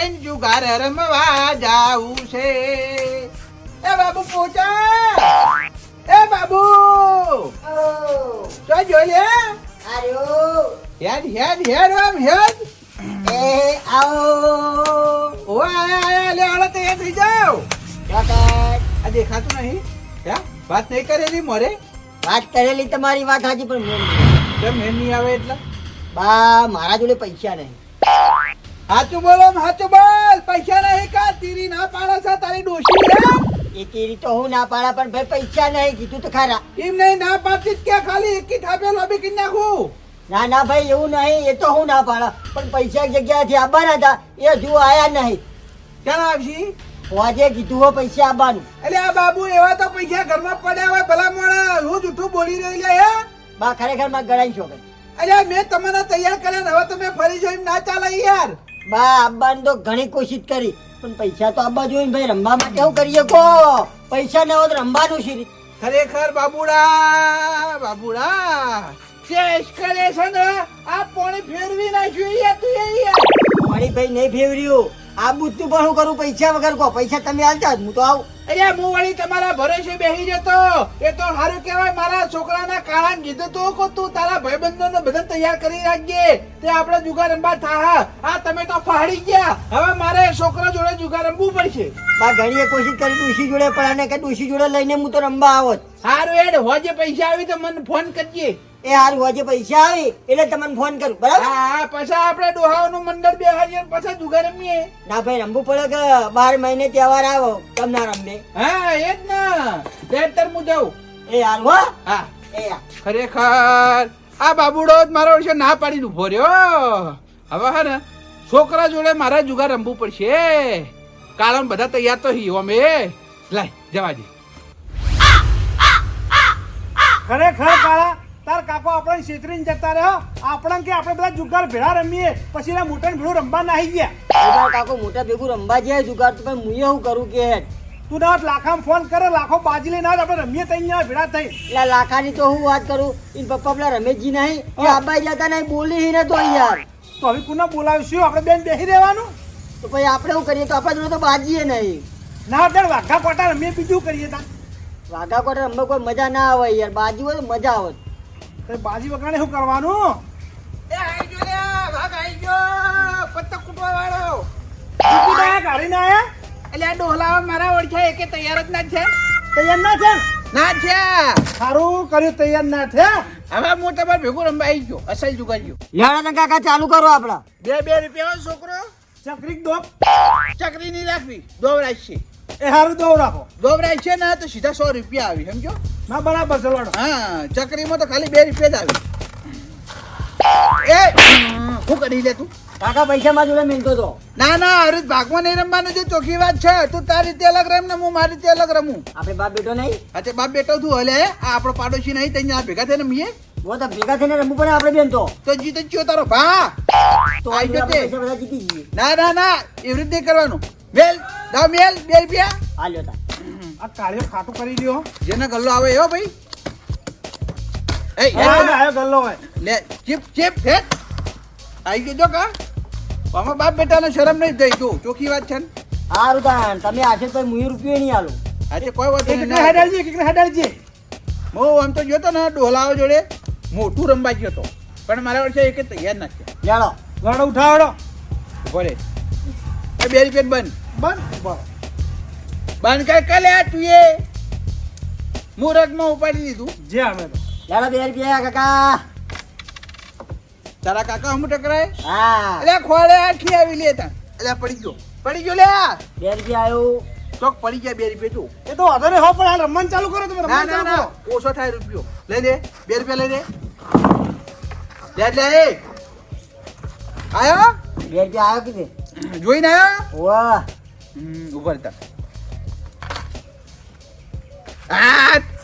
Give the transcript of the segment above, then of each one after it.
થઈને જુગાર રમવા જાવું છે. એ બાબુ પોચા. એ બાબુ. તો જો લે હેડ હેડ હેડ આમ હેડ. એ આવો. ઓ આયા લે હાલો તૈયાર થઈ જાવ કાકા આ દેખાતું નહીં. ક્યાં વાત નહીં કરેલી મોરે. વાત કરેલી તમારી વાત હાજી પણ મેં નહીં. કેમ મેં નહીં આવે એટલે? બા મારા જોડે પૈસા નહીં. સાચું બોલો ને સાચું બોલ. પૈસા નહીં કા? તીરી ના પાડે છે તારી ડોશી હે એ તીરી તો હું ના પાડા પણ ભાઈ પૈસા નહીં કીધું તો ખરા. એમ નહીં ના પાડતી જ કે ખાલી એકી થાપે લોબી કરી નાખું? ના ના ભાઈ એવું નહીં એ તો હું ના પાડા. પણ પૈસા એક જગ્યાએથી આવવાના હતા એ હજુ આયા નહીં. ક્યાં આવશી? આજે કીધું હો પૈસા આવવાનું એટલે આ બાબુ એવા તો પૈસા ઘરમાં પડ્યા હોય ભલા મોડા હું જૂઠું બોલી રહી લે હે? બા ખરેખરમાં ગણાઈ છો ભાઈ. અરે મેં તમને તૈયાર કર્યા ને હવે તમે ફરી જોઈ એમ ના ચાલે યાર. બા આબાને તો ઘણી કોશિશ કરી પણ પૈસા તો આબા જોઈએ ને ભાઈ રમવા માટે શું કરીએ કો પૈસા ના હોત તો રમવાનું છે ખરેખર બાબુડા બાબુડા ચેસ કરે છે ને આ પાણી ફેરવી નાખ્યું યાર તું યાર મારી ભાઈ નહીં ફેવર્યું આ બુદ્ધિ પણ હું કરું પૈસા વગર કો પૈસા તમે આલતા હું તો આવું. અરે હું વળી તમારા ભરોસે બેહી જતો. એ તો સારું કહેવાય મારા છોકરાના કારણ કીધું તું કો તું તારા ભાઈબંધોને બધા તૈયાર કરી રાખજે. તે આપણે જુગાર રમવા થા આ તમે તો ફાડી ગયા. હવે મારે છોકરા જોડે જુગાર રમવું પડશે. બા ઘણીએ કોશિશ કરી ડુસી જોડે પણ આને કે ડુસી જોડે લઈને હું તો રમવા આવત સારું એડ હોજે પૈસા આવી તો મને ફોન કરજે. એ હારું હોજે પૈસા આવી એટલે તમને ફોન કરું બરાબર? હા પછી આપણે ડોહાઓનું મંડળ બેહાડીએ હાજર પછી જુગાર રમીએ. ના ભાઈ રમવું પડે કે બાર મહિને તહેવાર આવો કેમ ના રમે. હા એ જ ને. બેટર હું જાઉં એ હાલ હો. હા. એ ખરેખર. આ બાબુડો જ મારો વિશે ના પાડીને ઊભો રહ્યો. હવે હે ને છોકરા જોડે મારા જુગાર રમવું પડશે. કારણ બધા તૈયાર તો હી અમે. લાય જવા દે. ખરેખર કાળા તાર કાકો આપણે છેતરીને જતા રહ્યો આપણે કે આપણે બધા જુગાર ભેળા રમીએ. પછી એના મોટા ભેળું રમવા ના આવી ગયા કાકો મોટા ભેગું રમવા જાય જુગાર તો પણ મુએ હું કરું કે તું ના લાખામાં ફોન કરે લાખો બાજી લઈને આવ, આપણે રમીએ તઈ અહીંયા ભેળા થઈ એટલે લાખાની તો હું વાત કરું ઇન પપ્પા પેલા રમેશજી નહીં એ આબાઈ જતા નહીં બોલી ને તો યાર. તો હવે કોને બોલાવીશું? આપણે બેન બેસી રહેવાનું? તો પછી આપણે શું કરીએ? તો આપણા જોડે તો બાજીએ નહીં. ના અત્યારે વાઘા કોટા રમીએ બીજું કરીએ તા વાઘા કોટા રમવા કોઈ મજા ના આવે યાર બાજી હોય તો મજા આવે. તો બાજી વગાડે શું કરવાનું? એ આઈ ગયો લે ભાગ આઈ ગયો. પત્તા કૂટવા વાળો તું ના આયા? એટલે આ ડોહલા મારા ઓળખ્યા એકે તૈયાર જ ના છે? તૈયાર ના છે? ના છે. સારું કર્યું તૈયાર ના છે? હવે હું તમારે ભેગું રમવા આવી ગયો અસલ જુગાર્યો લેવડા કાકા ચાલુ કરો આપડા બે બે રૂપિયા છોકરો? ચકરી દો ચકરી નહીં રાખવી દોવરાજ છે એ સારું દો રાખો. દોવરાજ છે ને તો સીધા સો રૂપિયા આવી સમજો? ના બરાબર ચલવાડો હા ચકરીમાં તો ખાલી બે રૂપિયા જ આવી. એ શું કરી લે તું? કાકા પૈસા માં જોડે મિલતો તો. ના ના હરીત ભાગમાં નહીં રમવાનું જે ચોખ્ખી વાત છે તું તારી રીતે અલગ રમ ને હું મારી રીતે અલગ રમું. આપણે બાપ બેટો નહીં? અચ્છા બાપ બેટો તું હલે આ આપણો પાડોશી નહીં તઈ આ ભેગા થઈને રમીએ. વો તો ભેગા થઈને રમવું પડે આપણે બેન તો. તો જીતે ચિયો તારો ભા. તો આઈ જતે. ના ના ના એવી રીતે કરવાનું. મેલ દાવ મેલ બે રૂપિયા હાલ્યો તા. આ કાળિયો ખાટું કરી દ્યો. જેને ગલ્લો આવે એવો ભાઈ. એ એ આયો ગલ્લો હોય લે ચીપ ચીપ હે આઈ ગયો કા. પામા બાપ બેટાને શરમ નહીં થઈ તું ચોખી વાત છે હા સારું તાન તમે આજે તો મુય રૂપિયો નહીં આલો. આજે કોઈ વાત નહીં એકને કે એક મો આમ તો જોતો ને ડોલાઓ જોડે. મોટું રમવા ગયો તો. પણ મારા વર્ષે એક તૈયાર નથી. લેડો ગણો ઉઠાવડો. ઊભો રે. બે રૂપિયા બંધ. બંધ? બસ બંધ કર કાલે આ તું એ? મુહૂર્તમાં ઉપાડી દીધું. જે અમે તો. યાર બે રૂપિયા કાકા. તારા કાકા હમ ટકરાય? હા. એટલે ખોળે આખી આવી લે તા એટલે પડી ગયો. પડી ગયો લે બે રૂપિયા આવ્યો ચોક પડી ગયા બે રૂપિયા તું એ તો વાંધો નહીં હો પણ હાલ રમવાનું ચાલુ કરો તમે ના ના ચાલુ ના. કરો. ઓછો થાય રૂપિયો. લઈ દે બે રૂપિયા લઈ દે લે લે એ. આયો? બે રૂપિયા આવ્યો કીધે જોઈને આયો? વાહ ઊભા રહેતા.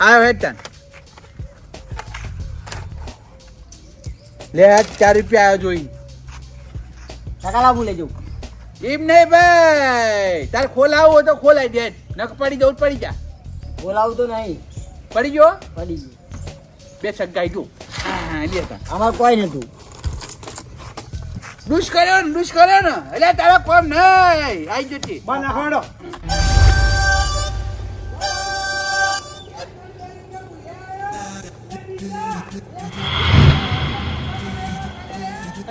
આ હેડ તન લે ચાર રૂપિયા આવ્યો જોઈ. કાકા લાવું લેજો. એમ નહીં ભાઈ. તાર ખોલાવો તો ખોલાઈ દે. નક પડી જવું તો પડી જા. બોલાવું તો નહીં. પડી ગયો? પડી ગયો. બે સગાઈ ગયું. હા લે અમાર કોઈ નતું. ડુશ કર્યો ને દુષ્કર્યો કર્યો ને. એટલે તારા કોમ નહીં આઈ જતી બા નાખો હેડો.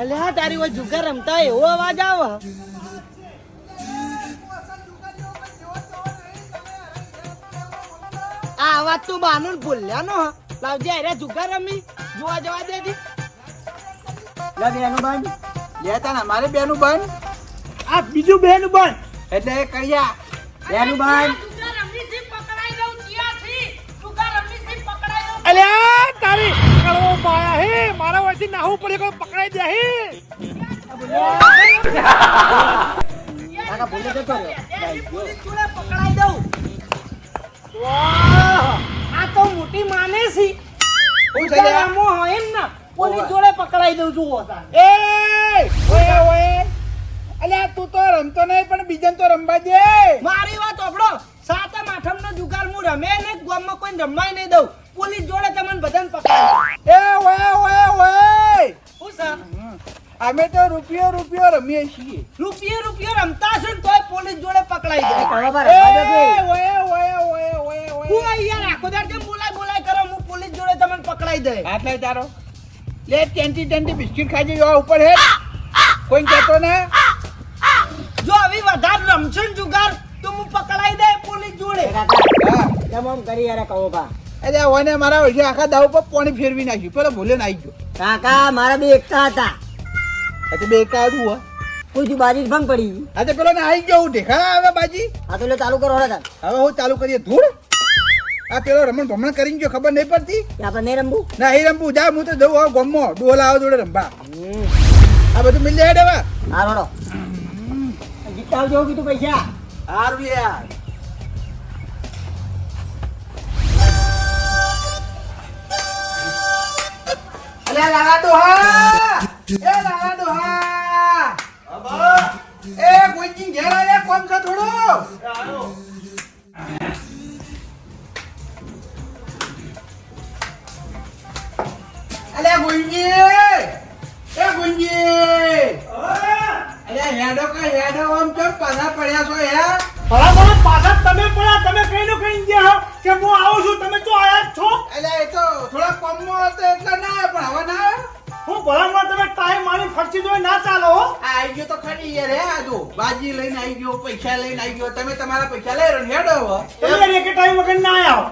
અલ્યા તારી ઓય જુગાર રમતા એવો અવાજ આવે. આ અવાજ તો બાનું ભૂલ્યા નો લાવજે અરે જુગાર રમી. જોવા જવા દે દી લાગે એનું બાંધ લેતા ને મારે બેનું બન આ બીજું બેનું બન એટલે કરિયા. બેનું બાંધ. અલ્યા તારી કળવો પાયા હે. મારા વચ્ચે નાહવું પડે કોઈ પકડાઈ દે હે. કાકા પકડાઈ દઉં વાહ. આ તો મોટી માને છે. હું હોય એમ ને. પોલીસ જોડે પકડાઈ દઉં છું એ ઓય ઓય અલ્યા તું તો રમતો નહીં પણ બીજાને તો રમવા દે. મારી વાત ઓપડો સાતમ આઠમ નો જુગાર હું રમે ને ગામમાં કોઈ રમવાય નહીં દઉં. પોલીસ જોડે તમને બધાને પકડાઈ એ ઓય ઓય ઓય. હું સર અમે તો રૂપિયો રૂપિયો રમીએ છીએ. રૂપિયો રૂપિયો રમતા છો ને તોય પોલીસ જોડે પકડાઈ જાય. ઓય ઓય ઓય ઓય હું અહીંયા આખો દાડ કેમ બોલાય બોલાય કરો હું પોલીસ જોડે તમને પકડાઈ દે. આટલા તારો. લે ટેન્ટી ટેન્ટી બિસ્કિટ ખાઈ જઈ ઉપર હે. કોઈ કહેતો ને? જો આવી વધારે રમશો ને જુગાર તો હું પકડાઈ દે પોલીસ જોડે. હા આમ કરી યાર કહો બા એટલે ઓને મારા વચ્ચે આખા દાવ પર પાણી ફેરવી નાખ્યું. પેલો ભૂલે ના આવી ગયો. કાકા મારા બે એકતા હતા. એટલે બે બે હતું હો. કોઈ બાજી ભંગ પડી. આ તો પેલો ને આવી ગયો હું દેખા આવે બાજી. આ તો લે ચાલુ કરો હવે હું ચાલુ કરીએ ધૂળ. આ પેલો રમણ ભમણ કરીને ગયો ખબર નહીં પડતી? આપણે નહીં રમવું? ના એ રમવું. જા હું તો જવું આવો ગમો. ડોલ આવે જોડે રમવા. આ બધું મિલ જાય ડેવા હા રોડો. જીતતા આવજો કીધું પૈસા. હારું યાર. અલ્યા લાલા ડોહા એ લાલા ડોહા એ કોઈ ઘેર આયા કોમ છે થોડું? અલ્યા ગુંજી. એ ગુંજી. અલ્યા હેડો કે હેડો આમ કેમ પાછા પડ્યા છો હે? ભલા ભલા પાછા તમે પડ્યા તમે કઈ નું કઈ ગયા કે હું આવું છું? તમે તો આયા જ છો. અલ્યા એ તો થોડા કમમાં હતો એટલે ના પણ હવે ના. આવે. હું ભલા ભલા તમે ટાઈમ મારી ફરસી જોઈ ના ચાલો આ આવી ગયો તો ખરી યાર હે આજો બાજી લઈને આવી ગયો પૈસા લઈને આવી ગયો તમે તમારા પૈસા લઈ રહ્યો હેડો હવે. તમે એક ટાઈમ વગર ના આવો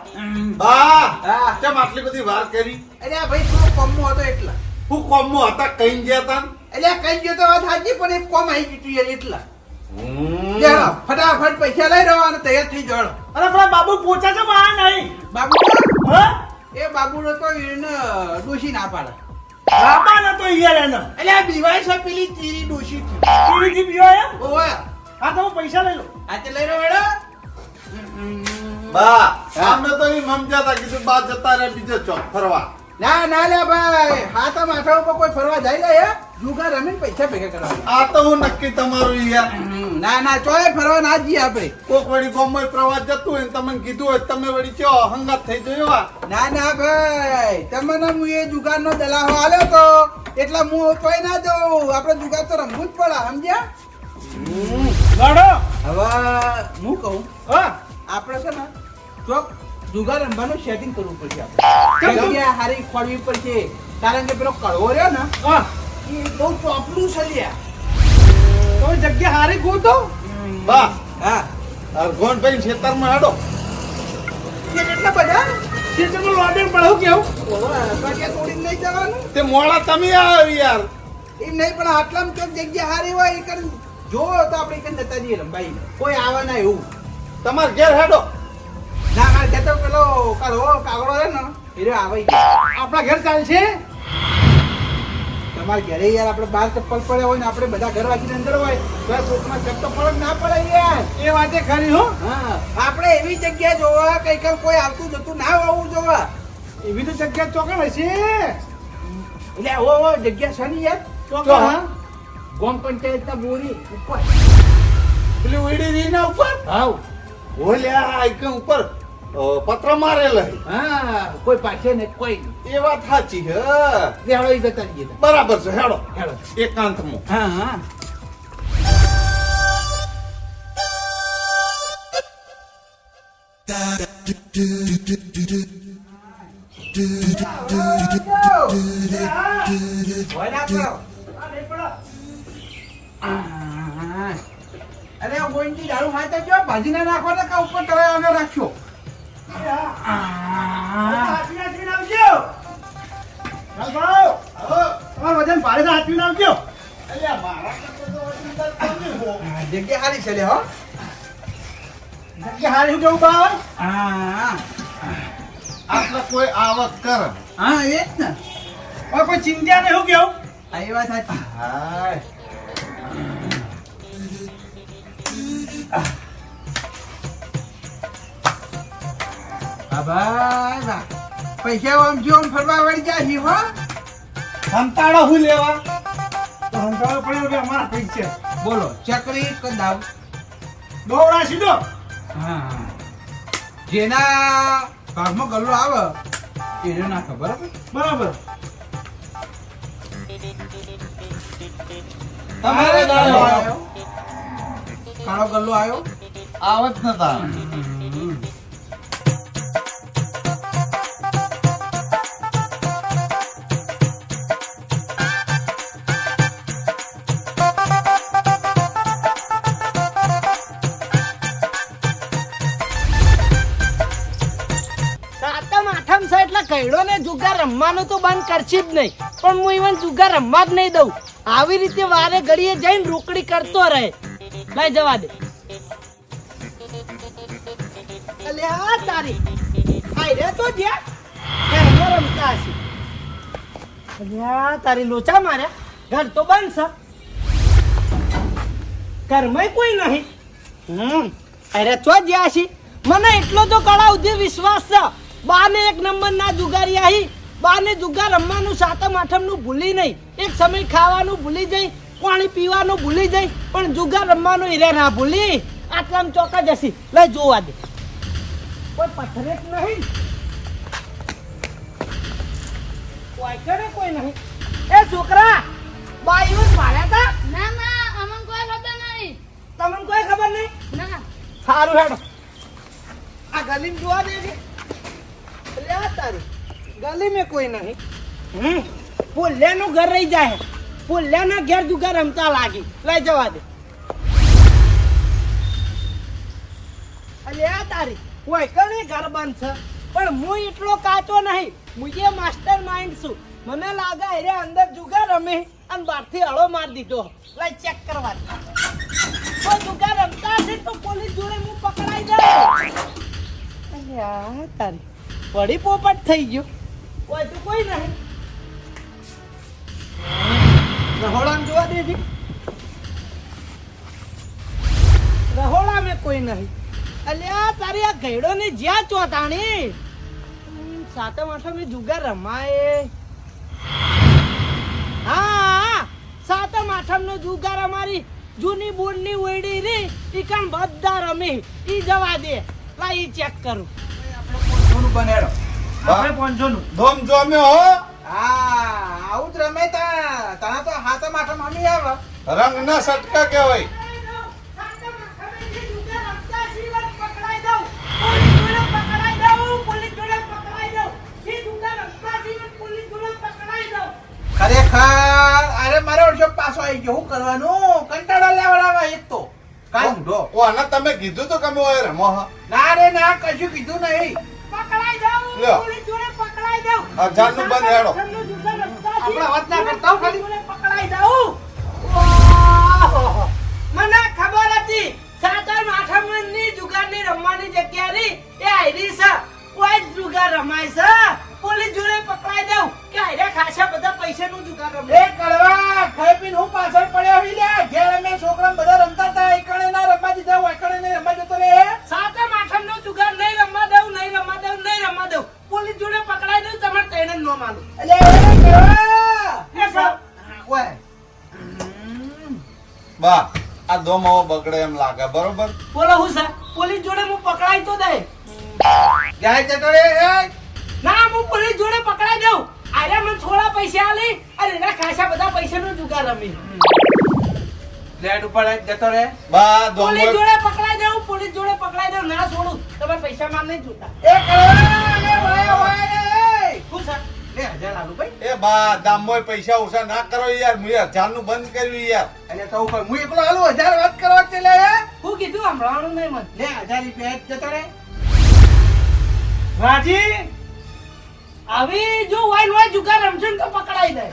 બા હા. કેમ આટલી બધી વાત કરી? અરે આ ભાઈ તું કમમાં હતો એટલા? હું કોમમાં હતા કઈ ગયા તા? એટલે કઈ ગયો તો વાત હાજી પણ એક કોમ આવી ગયું તું યાર એટલા. ફટાફટ પૈસા લઈ રહ્યો અને તૈયાર થઈ જવાનો અરે પેલા બાબુ પોચા છે બહાર નહીં. બાબુ હા? એ બાબુ તો એને ડોશી ના પાડે. બાબા તો યાર એનો. એટલે આ બીવાય છે પેલી ચીરી ડોશી થી ટીવી થી એમ? ઓવા હા તો હું પૈસા લઈ લો આ તે લઈ રહ્યો હેડો બા અમે તો એમ સમજ્યા હતા કીધું બા જતા રહે બીજે ચોક ફરવા. ના ના લે ભાઈ. હા તો માથા ઉપર કોઈ ફરવા જાય જાય હે? જુગાર રમીને પૈસા ભેગા કરવા. આ તો હું નક્કી તમારું યાર ના ના ચોય ફરવા ના જઈએ આપણે. કોક વળી ગોમય પ્રવાસ જતું હોય તમને કીધું હોય તમે વળી ચો હંગાત થઈ જોયો ના ના ભાઈ. તમને હું એ જુગાર નો દલાહો આલ્યો તો એટલે હું તોય ના જાઉં. આપણે જુગાર તો રમવું જ પડે સમજ્યા? લડો. હવે હું કહું હા. આપણે છે ને ચોક જુગાર રમવાનું સેટિંગ કરવું પડશે આપણે. હારી ખોડવી પડશે કારણ કે પેલો કડવો રહ્યો ને એ બહુ ચોપલું છે લ્યા. તમે જગ્યા હારી ગોતો બા. હા. અરગોણ ભાઈ ખેતરમાં હાડો. કેટલા બધા? ખેતરમાં લોડેન પડવું કેવું? ઓવા, તોડીને લઈ જવાનું. તે મોડા તમે આવી યાર. એમ નહીં પણ આટલામાં ચોક જગ્યા હારી હોય એ કરી જો તો આપણે કઈ જતા જઈએ રંબાઈ કોઈ આવે ના એવું. તમારે ઘેર હેડો. ના મારે કહેતો પેલો કાળો કાગડો છે ને એ આવે. આપણા ઘેર ચાલશે? તમે તમારે ઘરે યાર આપણે બાર ચપ્પલ પડ્યા હોય ને આપણે બધા ઘર વાગીને અંદર હોય તો કોકમાં ચપ્પલ પડે ના પડે યાર. એ વાતે ખરી હો. હા આપણે એવી જગ્યા જોવા કઈ કઈ આવતું જતું ના હોવું જોવા. એવી તો જગ્યા ચોકડ હશે. એટલે આવો આવો જગ્યા છે ને યાર? ચોકડ તો હા. ગોમ પંચાયતના બોરી ઉપર. પેલી ઉડી રહી ના ઉપર? હાવ ઓલ્યા આઈકન ઉપર. પત્ર મારેલ છે. હા કોઈ પાસે ને કોઈ એ વાત સાચી હે લેવડો ઈ જતા રહીએ બરાબર છે હેડો હેડો. એકાંતમાં હા હા. અરે આ ગોઈનથી દારૂ ખાતા જો ભાજી ના નાખો ને કા ઉપર તળાવને રાખશો વજન ભારે છે, હાથવીને આવજો. અલ્યા મારા કરતા તો વજનદાર તમે હો. આ જગ્યા ખાલી છે લે હો જગ્યા હારી કેવું ભાવ? હા આટલા કોઈ આવક કર હા એ જ ને કોઈ ચિંતા નહીં હું કેવું? આવી વાત સાચી હા ભાઈ પૈસા આમ જો આમ ફરવા વળી જાય છે હો? સંતાડો હું લેવા? તો સંતાડો પડ્યો કે અમારા પૈસા. બોલો ચકરી કે દાવ દોવડા સીધો. હા જેના ઘરમાં ગલ્લો આવે એને ના ખબર બરાબર. તમારે આવ્યો. કાળો ગલ્લો આવ્યો? આવત નતા. રમવાનું તો બંધ કરશે જ નહીં, પણ હું ઇવન જુગાર રમવા જ નહીં દઉં. આવી રીતે વારે ઘડીએ જઈને રોકડી કરતો રહે. લઈ જવા દે. તારી. આઈ તારી લોચા માર્યા. ઘર તો બંધ છે. ઘરમાં કોઈ નહીં. હમ અરે તો જ્યાં છી મને એટલો તો કળા સુધી વિશ્વાસ છે. બાને એક નંબર ના જુગારી આહી. બાને જુગાર રમવાનું સાતમ આઠમનું ભૂલી નહીં. એક સમય ખાવાનું ભૂલી જઈ પાણી પીવાનું ભૂલી જઈ પણ જુગાર રમવાનું હીરે ના ભૂલી. આટલામ ચોકા જશી. લઈ જોવા દે. કોઈ પથરેક નહીં. કોઈ કરે કોઈ નહીં. એ છોકરા બાઈઓ માર્યા તા. ના ના અમન કોઈ ખબર નહીં. તમને કોઈ ખબર નહીં? ના. સારું હેડો. આ ગલીમ જોવા દેજે. લે આ તારી. ગલી મેં કોઈ નહીં. હમ? પુલ્યાનું ઘર રહી જાય. પુલ્યાના ઘેર દુકાન રમતા લાગી. લઈ જવા દે. એટલે આ તારી કોઈ કણે ઘર બંધ છે. પણ હું એટલો કાચો નહીં. હું એ માસ્ટર માઇન્ડ છું. મને લાગે અરે અંદર જુગાર રમે અને બહારથી હળો માર દીધો. લઈ ચેક કરવા કોઈ દુકાન રમતા હશે તો પોલીસ જોડે હું પકડાઈ જાય અલ્યા તારી વળી પોપટ થઈ ગયો. કોઈ તો કોઈ નહીં. રહોડામાં જોવા દેજે. રહોડા મેં કોઈ નહીં. અલ્યા તારી આ ઘેડો ને જ્યાં ચોતાણી સાતમ આઠમ જુગાર રમાય. હા, સાતમ આઠમ નો જુગાર અમારી જૂની બોર્ડની ઓયડી રી, ઈ કામ બધા રમે. ઈ જવા દે. લા ઈ ચેક કરું. બનેડો. આપણે. ધોમ જોમ્યો હો. હા આવું જ રમે તા. તને તો હાથમ આઠમ અમી આવે. રંગ ના સટકા કહેવાય. ખરેખર અરે મારો જો પાછો આવી ગયો. શું કરવાનું? કંટાળો લેવડાવા એક તો. ઊંધો. ઓ આના તમે કીધું તો તમે ઓય રમો હા? ના રે ના કશું કીધું નહીં. પોલીસ જોડે પકડાઈ દઉં. કે આયરે ખાસા બધા પૈસા નું જુગાર રમે. કડવા ખાઈ પીને હું પાછળ પડ્યો હી લે ઘેર અમે છોકરા બધા રમતા હતા. એકણે ના રમવા દીધા એકણે ને રમવા જતો રે. સાતમ આઠમ નો જુગાર નહીં રમવા દઉં નહીં રમવા દઉં નહીં એમ લાગે બરોબર? બોલો હું સર? પોલીસ જોડે હું પકડાઈ તો દે ના હું પોલીસ જોડે પકડાઈ દઉં. અરે મને થોડા પૈસા આલી અરે ખાસા બધા પૈસાનો જુગાર રમી. લેટ ઉપર જતો રે બા પોલીસ જોડે પકડાઈ દઉં પોલીસ જોડે પકડાઈ દઉં ના છોડું. તમે પૈસા માં નહીં જોતા. એ કરોડા લે વાય વાય હું સર લે હજાર આલુ ભાઈ. એ બા દામોય પૈસા ઓછા ના કરો યાર. મુએ હજારનું બંધ કર્યું યાર. એટલે તો ઉપર હું એકલો આલુ હજાર વાત કરો છે લે હું? કીધું નહીં મને. લે હજાર રૂપિયા જતો રે રાજી આવી જો વાઈન વાઈ જુગાર રમશે ને તો પકડાઈ દે.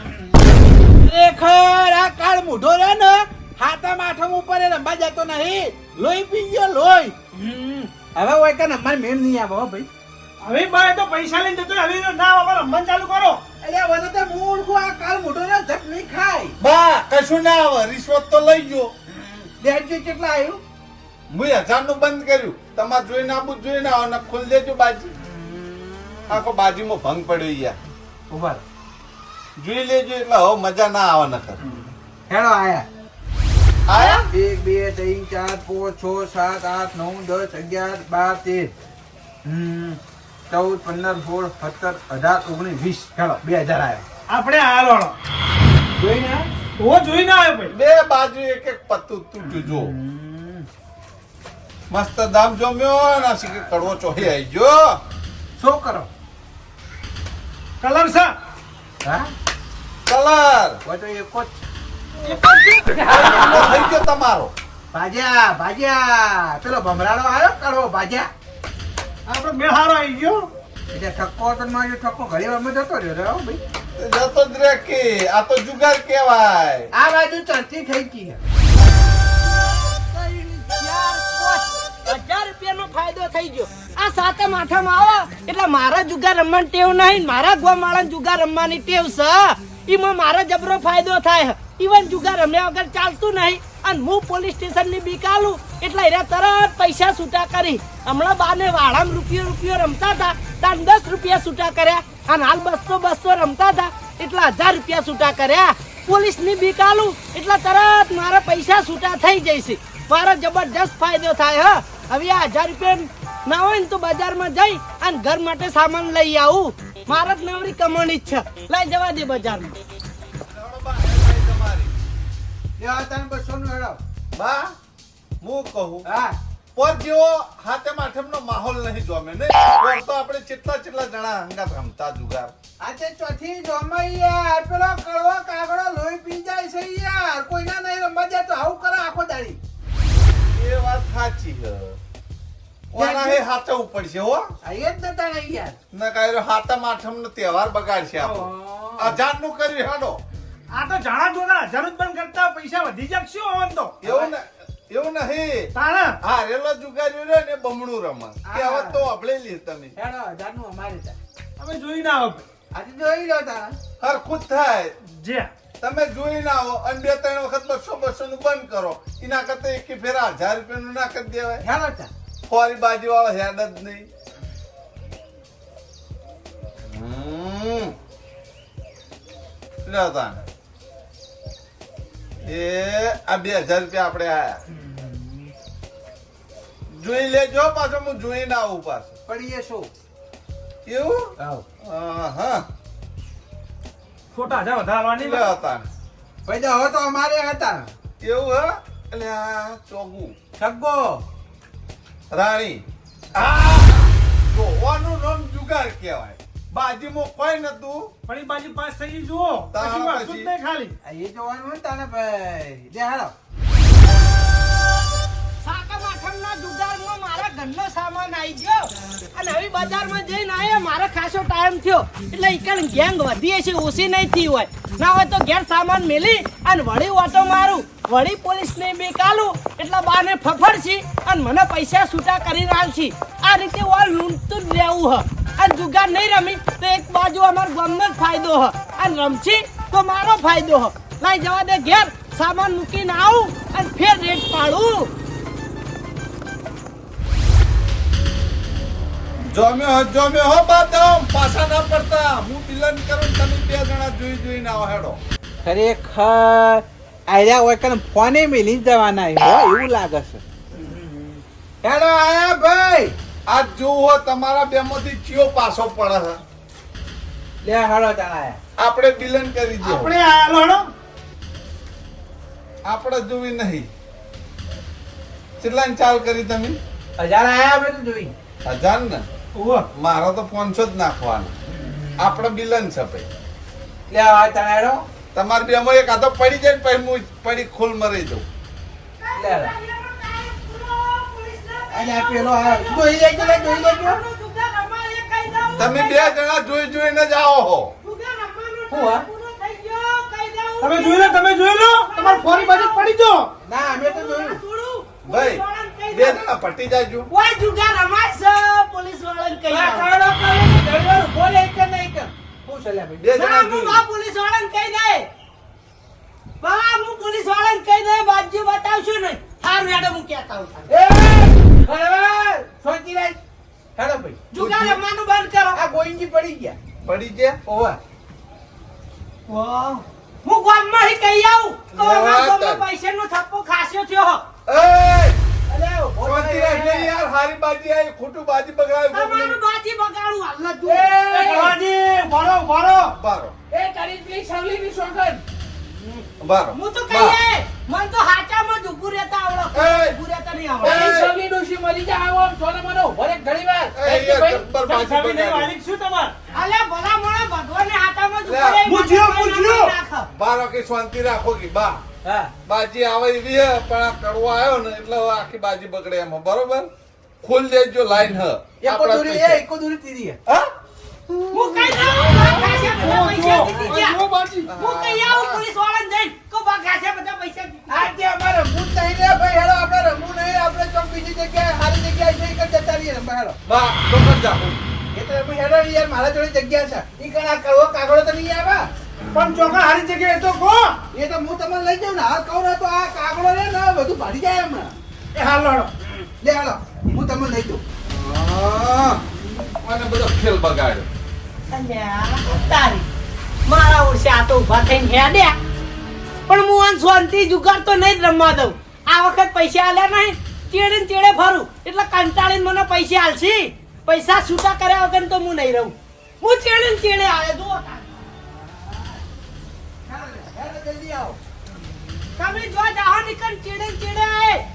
ખરેખર આ કાળ મૂઢો રે ને. હાથમ આઠમ ઉપર એ રંબા જતો નહીં. લોહી પી ગયો લોહી. હવે ઓય કે નંબર મેળ નહીં આવે હો ભાઈ. હવે ભાઈ તો પૈસા લઈને જતો હવે ના વગર રમવાનું ચાલુ કરો. એટલે વનો તો મૂળખું આ કાલ મૂઢો ને ઝક નહીં ખાય. બા કશું ના આવે. રિશ્વત તો લઈ ગયો. દેજો કેટલા આવ્યું મુએ હજારનું બંધ કર્યું. તમારે જોઈને આવું જ જોઈને આવો ને ખોલ દેજો બાજી. આખો બાજીમાં ભંગ પડ્યો યાર. ઊભા જોઈ લેજો એટલે હવે મજા ના આવે નકર. હેડો આયા. એક બે ત્રણ ચાર પાંચ છ સાત આઠ નવ દસ અગિયાર બાર તેર હમ ચૌદ પંદર સોળ સત્તર અઢાર ઓગણીસ વીસ ચાલો બે હજાર આવ્યો આપણે હાલ વાળો. જોઈને? ઓ જોઈને આવ્યો ભાઈ. બે બાજુ એક એક પત્તું તૂટ્યું જો. મસ્ત દામ જમ્યો ને શીખે કડવો ચોહી આવી ગયો. શું કરો? કલર સર હા? કલર. હોય તો એકો જ. થઈ ગયો તમારો. ભાજ્યા ભાજ્યા. પેલો ભમરાડો આવ્યો કાઢો ભાજ્યા. આપણો મેળ હારો આવી ગયો. એટલે ઠક્કો તો મારો ઠક્કો ઘણી વારમાં જતો રહ્યો. ભાઈ. જતો જ રે કે આ તો જુગાર કેવાય આ બાજુ ચડતી થઈ ગઈ હજાર રૂપિયાનો ફાયદો થઈ ગયો. આ સાતમ આઠમ આવો. એટલે મારા જુગાર રમવાની ટેવ નહીં મારા ગોમાળા જુગાર રમવાની ટેવ છે. એમાં મારા જબરો ફાયદો થાય ઈવન જુગાર રમ્યા વગર ચાલતું નહીં. અને હું પોલીસ સ્ટેશનની બીક આલું એટલે એરા તરત પૈસા છૂટા કરી. હમણાં બાને વાળામાં રૂપિયો રૂપિયો રમતા હતા. તાન દસ રૂપિયા છૂટા કર્યા. અને હાલ બસો બસો રમતા હતા. એટલે હજાર રૂપિયા છૂટા કર્યા. પોલીસની બીક આલું એટલે તરત મારા પૈસા છૂટા થઈ જશે મારો જબરજસ્ત ફાયદો થાય, હા. હવે આ હજાર રૂપિયા ના હોય ને તો બજારમાં જઈ અને ઘર માટે સામાન લઈ આવું. મારા જ નવરી કમાણી જ છે. લઈ જવા દે બજારમાં. લેવા તને બસો નું હેડાવ બા હું કહું હા. પર જેવો હાથે માઠમનો માહોલ નહીં જોમે ને પર તો આપણે કેટલા કેટલા જણા હંગાત રમતા જુગાર. આજે ચોથી જોમાઈ યાર પેલો કડવો કાગડો લોહી પી જાય છે યાર. કોઈના નહીં રમવા જાય તો આવું કરે આખો દાડી. એ વાત સાચી છે. ઓના હે હાચવવું પડશે હો? આ એ જ નતા યાર ન હાથે માથમ નો તહેવાર બગાડશે આપણો. અજાનનું કર્યું હેડો. આ તો જાણા જોના હજાર બંધ કરતા પૈસા વધી જશે તો? એવું ને એવું નહીં. તાણા હા રેલો જુગાર્યું રે ને બમણું રમણ. કે હવે તો અભળેલી તમે. હેડો હજારનું અમારે છે. અમે જોઈને આવો. આજે જોઈ લો તાણા હરખું થાય. જે. તમે જોઈ ના આવો. અને બે ત્રણ વખત બસો બસો નું બંધ કરો. એના કરતા એક ફેરા હજાર રૂપિયા નું ના કરી દેવાય. હેડો તા. ફોરી બાજુ વાળો હેડ જ નહીં. હમ. લ્યો તાન. એ આ બે હજાર રૂપિયા આપણે આયા. જોઈ લેજો પાછો હું જોઈને આવું પાછો. પણ એ શું? એવું? હા ખોટા હજાર વધારવાની. હતા. પૈસા હો તો અમારે હતા. એવું હે? એટલે આ ચોગું. છગ્ગો રાણી. આ જોવાનું નામ જુગાર કહેવાય. બાજીમાં કોઈ નતું. પણ એ બાજુ પાસ થઈ જુઓ. પછી વાંચું જ પછી. નહીં ખાલી. એ જોવાનું હોય તાને ભાઈ. દે હેડો સાતમ આઠમના જુગારમાં મારા ઘરનો સામાન આવી ગયો. અને હવે બજારમાં જઈને આયા. મારે ખાસો ટાઈમ થયો. એટલે ઈકણ ગેંગ વધી છે ઓછી નહીં થઈ હોય. ના હોય તો ઘેર સામાન મેલી અને વળી ઓટો મારું. વળી પોલીસને બે કાલું એટલે બાને ફફડશી અને મને પૈસા છૂટા રહ્યા છી આ રીતે ઓલ લૂંટતું જ રહેવું હ. અને જુગાર નહીં રમી તો એક બાજુ અમારા ગામનો જ ફાયદો હ. અને રમશી તો મારો ફાયદો હ. લઈ જવા દે ઘેર સામાન મૂકીને આવું અને ફેર રેટ પાડું. જોમ્યો હો, જોમ્યો હો બાદમ. પાછા ના પડતા. હું બિલન કરું તમે બે જણા જોઈ જોઈને આવો હેડો. ખરેખર આયા હોય કને ફોને મેલી જવાના હો એવું લાગે છે. હેડો આયા ભાઈ. આજ જુઓ તમારા બેમાંથી ચિયો પાછો પડે છે? લે હાલો તારા આપણે બિલન કરી દો આપણે આયા આપણે જોવી નહીં. કેટલાની ચાલ કરી તમે? હજાર આયા અમે તો જોઈ. હજાર ને. મારો તો પાંચસો જ નાખવાનો. આપણે બિલન છે ભાઈ. લે હવે તારા હેડો તમારે બે એક આ તો પડી જાય ને પછી હું પડી ખુલ મરી દઉં લે. અને પેલો જોઈ લેજો જોઈ લેજો. તમે બે જણા જોઈ જોઈને જ આવો હો. તમે જોઈ લો તમે જોઈ લો. તમારે ફોરી બાજુ પડી જો ના અમે તો જોયું. ભાઈ બે જણા પટી જાજો. ઓય જુગાર રમાય છે પોલીસ વાળાને કહી આ દઉં. કાળો કાળો બોલે એક કે નહીં કે. હું છે ભાઈ? બે જણા હું બા પોલીસ વાળાને કહી દે. બા હું પોલીસ વાળાને કહી દે બાજુ બતાવશું નહીં. હારું હેડો હું કહેતા એ બરાબર સોચી લે હેડો ભાઈ જુગાર રમવાનું બંધ કરો. આ ગોઈંગી પડી ગયા. પડી ગયા? ઓવા. વાહ. હું ગામમાંથી કહી આવું? કે વાત અમારા ગામમાં પૈસાનો થપ્પો ખાસ્યો થયો એય! અલે શાંતિ રાખ નહીં યાર હારી બાજી આવી ખોટું બાજી બગાડે બારો એ તારી પેલી સાવલી ની સોગન બારો હું તો કહીએ મને તો હાચામાં જ ઊભું રહેતા આવડે ઊભું રહેતા નહીં એ. આવડે ડોશી મરી જા આવો આમ મનો વરે ઘણી વાર. એ ભાઈ, જબ્બર બાજી નહીં બગાડે શું તમાર? અલે ભલા મોણા ભગવાનને હાથામાં જ લે, ઊભો પૂછ્યો, પૂછ્યો. ના કે શાંતિ રાખો કે બા. હા. બાજી આવે એવી હે પણ આ કડવો આવ્યો ને એટલે આખી બાજી બગડે એમાં. બરોબર? ખોલ દેજો લાઈન હ. એકો દૂરી એ એકો દૂરી તીરી હે. હા? હું કઈ ને ચોક મારા જોડે જગ્યા છે ઈ કણા આ કાગળો તો નહીં આવે પણ ચોકડ હારી જગ્યાએ તો કહો એ તો હું તમને લઈ જાઉં ને હાલ કહું ને આ કાગળો રે ને બધું ભાડી જાય હમણાં એ હાલ લો હેડો. લે હાલો હું તમને લઈ જાઉં. મને બધો ખેલ બગાડ્યો તારી મારા ઓછે આ તો ઊભા થઈને હેડ્યા પણ હું આન શાંતિ જુગાર તો નહીં જ રમવા દઉં. આ વખત પૈસા આલ્યા નહીં. ચેડે ને ચેડે ફરું. એટલે કંટાળીને મને પૈસા આલશી. પૈસા છૂટા કર્યા વગર તો હું નહીં રહું. હું ચેડે ને ચેડે આવે જુઓ જલ્દી આવો. તમે જો જાહો નીકળ ચેડે ચેડે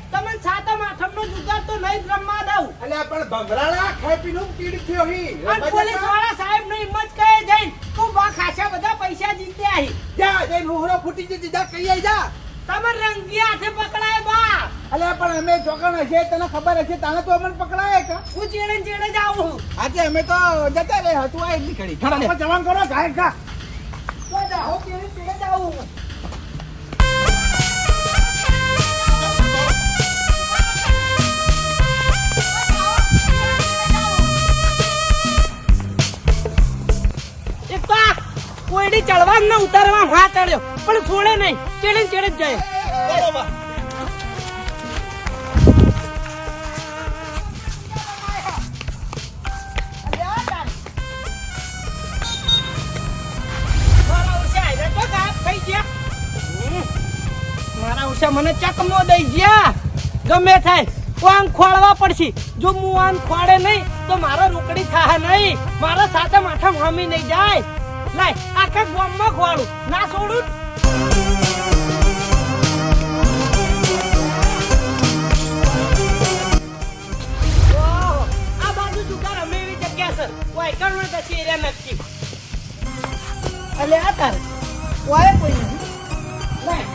આય તમે સાતમ આઠમનો જુગાર તો નહીં જ રમવા દઉં. અલ્યા પણ ભમરાળા ખાઈ પીને તીડ થયો હી. પોલીસવાળા સાહેબ ને હિંમત કહે જઈ તું બા ખાસા બધા પૈસા જીતે આહી જા જઈ હુહરો ફૂટી જતી જા કહી આઈ જા. તમે રંગી હાથે પકડાય બા. અલ્યા પણ અમે ચોકણ હશે તને ખબર હશે તને તો અમને પકડાય કે? હું ચેડે ચેડે જાઉં છું. આજે અમે તો જતા રે હતું આ એટલી આપણે જવાન કરો ઘાય ઘા તો જાઓ ચેડે ચેડે જાઉં એક કોયડી ચડવા ને ઉતારવા હા ચડ્યો પણ છોડે નહીં. ચેડે ચેડે જ જાય. મારા ઉષા મને ચકમો દઈ ગયા. ગમે થાય. આમ ખોળવા પડશે? જો હું આમ ખોળે નહીં, તો મારો રોકડી થાય નહીં. મારા સાથે માથા મામી નહીં જાય. લાય આખા ગામમાં ખોળું ના છોડું આ બાજુ દુકાન અમે એવી જગ્યા સર કોઈ કરોડ કશી એરિયા નક્કી અલે આ તારે વાય કોઈ નથી લાય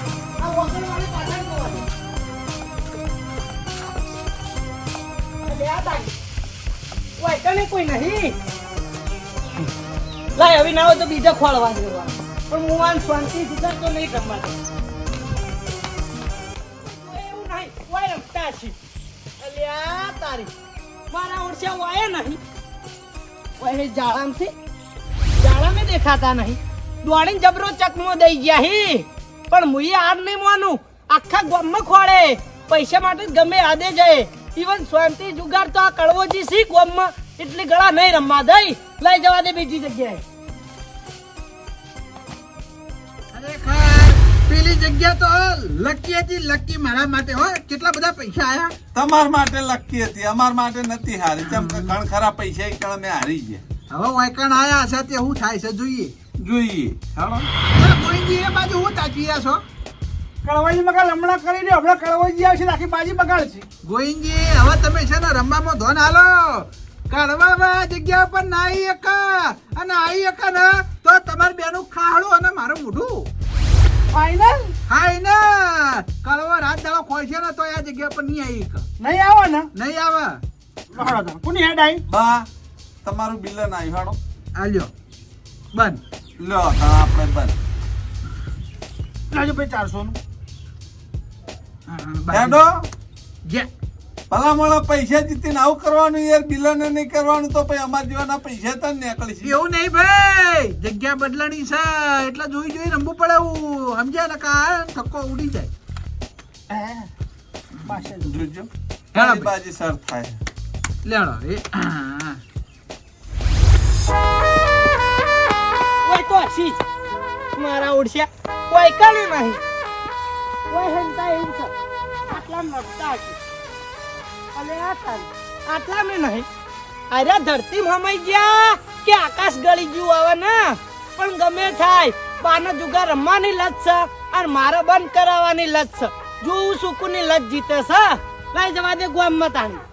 કોઈ નહીં. લાય, હવે ના હોય તો બીજા ખોળવા દેવા પણ હું આન શાંતિ જુગાર તો નહીં રમવા. એવું છે મારા ઓરસા વાય નહીં. વાય જાળામથી. જાળા મેં દેખાતા નહીં. દોડીને જબરો ચકમો દઈ ગયા હી. પણ મુએ હાર નહીં માનું. આખા ગામમાં ખોળે. પૈસા માટે જ ગમે આદે જાય. ઇવન શાંતિ જુગાર તો આ કડવોજી સી ગામમાં? એટલી ગળા નહીં રમવા દઈ લઈ જવા દે બીજી જગ્યાએ પેલી જગ્યા તો લકી હતી લકી મારા માટે હો કેટલા બધા પૈસા આયા તમાર માટે લકી હતી અમાર માટે નથી હારી. તેમ કે ઘણ ખરા પૈસા ઈ કણ અમે હારી ગયા. હવે વાયકણ આયા તે શું થાય છે જોઈએ. જોઈએ. અરે ગોવિંદજી એ બાજુ હું તાકી રહ્યા છો? કળવાજી મકા હમણાં કરી દે હમણાં કળવાજી આવશે આખી બાજી બગાડશે. ગોવિંદજી હવે તમે છે ને રમવામાં ધોન હાલો. કડવા જગ્યા પર ના આવી અને આવી એકા ને તો તમારે બેનું ખાડું અને મારું મોઢું. ફાઈનલ ફાઈનલ ને કડવો રાત દાડો ખોય છે ને તો આ જગ્યા પર નહીં આવી એક નહીં આવો ને. નહીં આવે? કોની હેડ આવી બા તમારું બિલન આવ્યું હાડો. આલ્યો બંધ. લો હા આપણે બંધ. લાજો ભાઈ ચારસો નું હા, હા, બાજુ. હેડો. જે ભલા મારા પૈસા જીતીને આવું કરવાનું યાર બિલને નહીં કરવાનું તો પછી અમારા જેવાના પૈસા તો નીકળી છે એવું નહીં ભાઈ જગ્યા બદલાણી છે એટલે જોઈ જોઈ રમવું પડે એવું. સમજ્યા ને કા થક્કો ઉડી જાય. પાસે જોજો. હા, બાજી સર થાય. લેણો એ કોઈ તો મારા ઉડશે કોઈ કાળી નહીં. કોઈ હંતા છે. આટલા નડતા છે આટલા મેં નહીં. અરે ધરતી હમાઈ ગયા કે આકાશ ગળી ગયું આવે ને? પણ ગમે થાય, બાના જુગા રમવાની લત છે અને મારે બંધ કરાવવાની લત છે. જોવું સુકુની લત જીતે છે. લઈ જવા દે ગોમ મતાણી